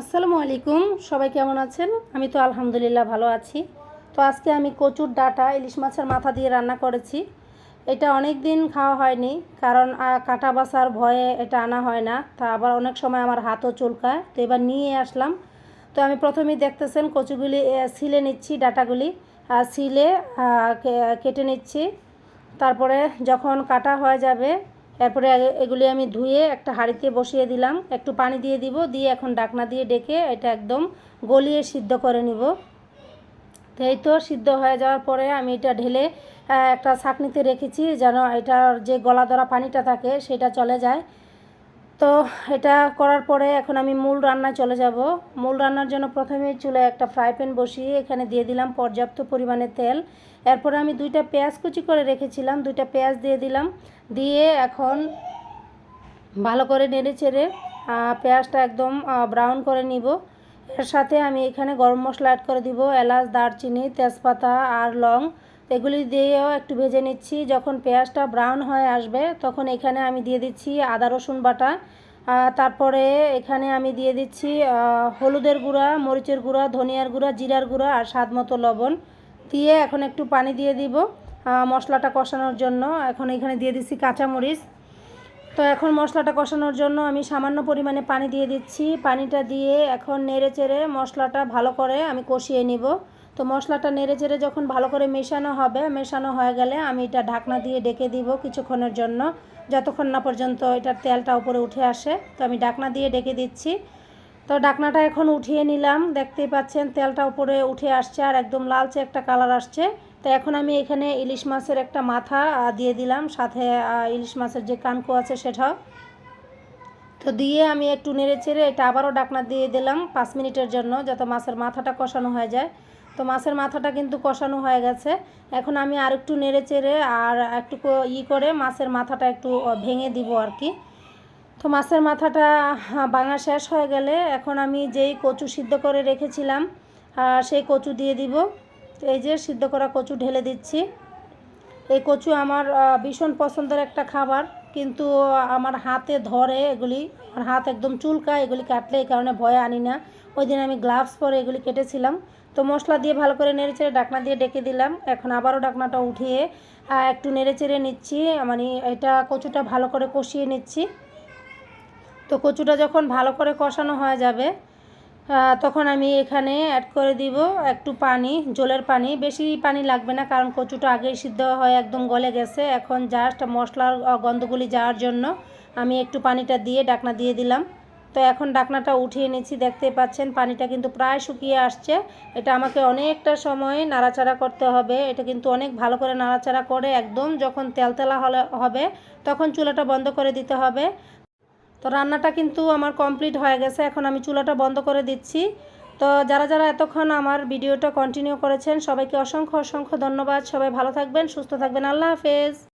আসসালামু আলাইকুম, সবাই কেমন আছেন? আমি তো আলহামদুলিল্লাহ ভালো আছি। তো আজকে আমি কচুর ডাটা, ইলিশ মাছের মাথা দিয়ে রান্না করেছি। এটা অনেক দিন খাওয়া হয়নি, কারণ কাটা বাসার ভয়ে এটা আনা হয় না। তা আবার অনেক সময় আমার হাতও চুলকায়, তো এবার নিয়ে আসলাম। তো আমি প্রথমেই দেখতেছেন কচুগুলি ছিলে নিচ্ছি ডাটাগুলি ছিলে কেটে নিচ্ছি। তারপরে যখন কাটা হয়ে যাবে এরপরে এগুলি আমি ধুয়ে একটা হাঁড়িতে বসিয়ে দিলাম। একটু পানি দিয়ে দিব, দিয়ে এখন ডাকনা দিয়ে ডেকে এটা একদম গলিয়ে সিদ্ধ করে নিব। তো এই তো সিদ্ধ হয়ে যাওয়ার পরে আমি এটা ঢেলে একটা ছাঁকনিতে রেখেছি যেন এটার যে গলা ধরা পানিটা থাকে সেটা চলে যায়। তো এটা করার পরে এখন আমি মূল রান্নায় চলে যাব। মূল রান্নার জন্য প্রথমে চুলায় একটা ফ্রাই প্যান বসিয়ে এখানে দিয়ে দিলাম পর্যাপ্ত পরিমাণে তেল। এরপরে আমি দুইটা পেঁয়াজ কুচি করে রেখেছিলাম, দুইটা পেঁয়াজ দিয়ে দিলাম। দিয়ে এখন ভালো করে নেড়ে চেড়ে পেঁয়াজটা একদম ব্রাউন করে নিব। এর সাথে আমি এখানে গরম মশলা অ্যাড করে দিব, এলাচ, দারচিনি, তেজপাতা আর লং। এগুলি দিয়েও একটু ভেজে নিচ্ছি। যখন পেঁয়াজটা ব্রাউন হয়ে আসবে, তখন এখানে আমি দিয়ে দিচ্ছি আদা, রসুন বাটা। তারপরে এখানে আমি দিয়ে দিচ্ছি হলুদের গুঁড়া, মরিচের গুঁড়া, ধনিয়ার গুঁড়া, জিরার গুঁড়া আর স্বাদ মতো লবণ। দিয়ে এখন একটু পানি দিয়ে দিব মশলাটা কষানোর জন্য। এখন এখানে দিয়ে দিচ্ছি কাঁচামরিচ। তো এখন মশলাটা কষানোর জন্য আমি সামান্য পরিমাণে পানি দিয়ে দিচ্ছি। পানিটা দিয়ে এখন নেড়ে চেড়ে মশলাটা ভালো করে আমি কষিয়ে নিব। তো মশলাটা নেড়ে চেড়ে যখন ভালো করে মেশানো হবে, মেশানো হয়ে গেলে আমি এটা ঢাকনা দিয়ে ডেকে দিব কিছুক্ষণের জন্য। যতক্ষণ না পর্যন্ত এটার তেলটা উপরে উঠে আসে, তো আমি ঢাকনা দিয়ে ডেকে দিচ্ছি। তো ঢাকনাটা এখন উঠিয়ে নিলাম, দেখতেই পাচ্ছেন তেলটা উপরে উঠে আসছে আর একদম লালচে একটা কালার আসছে। তো এখন আমি এখানে ইলিশ মাছের একটা মাথা দিয়ে দিলাম। সাথে ইলিশ মাছের যে কানকো আছে সেটাও। তো দিয়ে আমি একটু নেড়ে চেড়ে এটা আবারও ডাকনা দিয়ে দিলাম পাঁচ মিনিটের জন্য যাতে মাছের মাথাটা কষানো হয়ে যায়। তো মাছের মাথাটা কিন্তু কষানো হয়ে গেছে। এখন আমি আর একটু নেড়ে চেড়ে আর একটু ই করে মাছের মাথাটা একটু ভেঙে দিব আর কি। তো মাছের মাথাটা ভাঙা শেষ হয়ে গেলে এখন আমি যেই কচু সিদ্ধ করে রেখেছিলাম সেই কচু দিয়ে দিব। এই যে সিদ্ধ করা কচু ঢেলে দিচ্ছি। এই কচু আমার ভীষণ পছন্দের একটা খাবার। কিন্তু আমার হাতে ধরে এগুলি, আমার হাত একদম চুলকা এগুলি কাটলে এই কারণে ভয়ে আনি না। ওই দিন আমি গ্লাভস পরে এগুলি কেটেছিলাম। তো মশলা দিয়ে ভালো করে নেড়ে চেড়ে ডাকনা দিয়ে ডেকে দিলাম। এখন আবারও ডাকনাটা উঠিয়ে একটু নেড়ে চেড়ে নিচ্ছি। মানে এটা কচুটা ভালো করে কষিয়ে নিচ্ছি। তো কচুটা যখন ভালো করে কষানো হয়ে যাবে তখন আমি এখানে অ্যাড করে দিব একটু পানি, জলের পানি। বেশি পানি লাগবে না কারণ কচুটা আগেই সিদ্ধ হয়ে একদম গলে গেছে। এখন জাস্ট মশলার গন্ধগুলি যাওয়ার জন্য আমি একটু পানিটা দিয়ে ডাকনা দিয়ে দিলাম। তো এখন ডাকনাটা উঠিয়ে নিচ্ছি, দেখতে পাচ্ছেন পানিটা কিন্তু প্রায় শুকিয়ে আসছে। এটা আমাকে অনেকটা সময় নাড়াচাড়া করতে হবে। এটা কিন্তু অনেক ভালো করে নাড়াচাড়া করে একদম যখন তেলতেলা হলে হবে, তখন চুলাটা বন্ধ করে দিতে হবে। তো রান্নাটা কিন্তু আমার কমপ্লিট হয়ে গেছে। এখন আমি চুলাটা বন্ধ করে দিচ্ছি। তো যারা যারা এতক্ষণ আমার ভিডিওটা কন্টিনিউ করেছেন, সবাইকে অসংখ্য অসংখ্য ধন্যবাদ। সবাই ভালো থাকবেন, সুস্থ থাকবেন। আল্লাহ হাফেজ।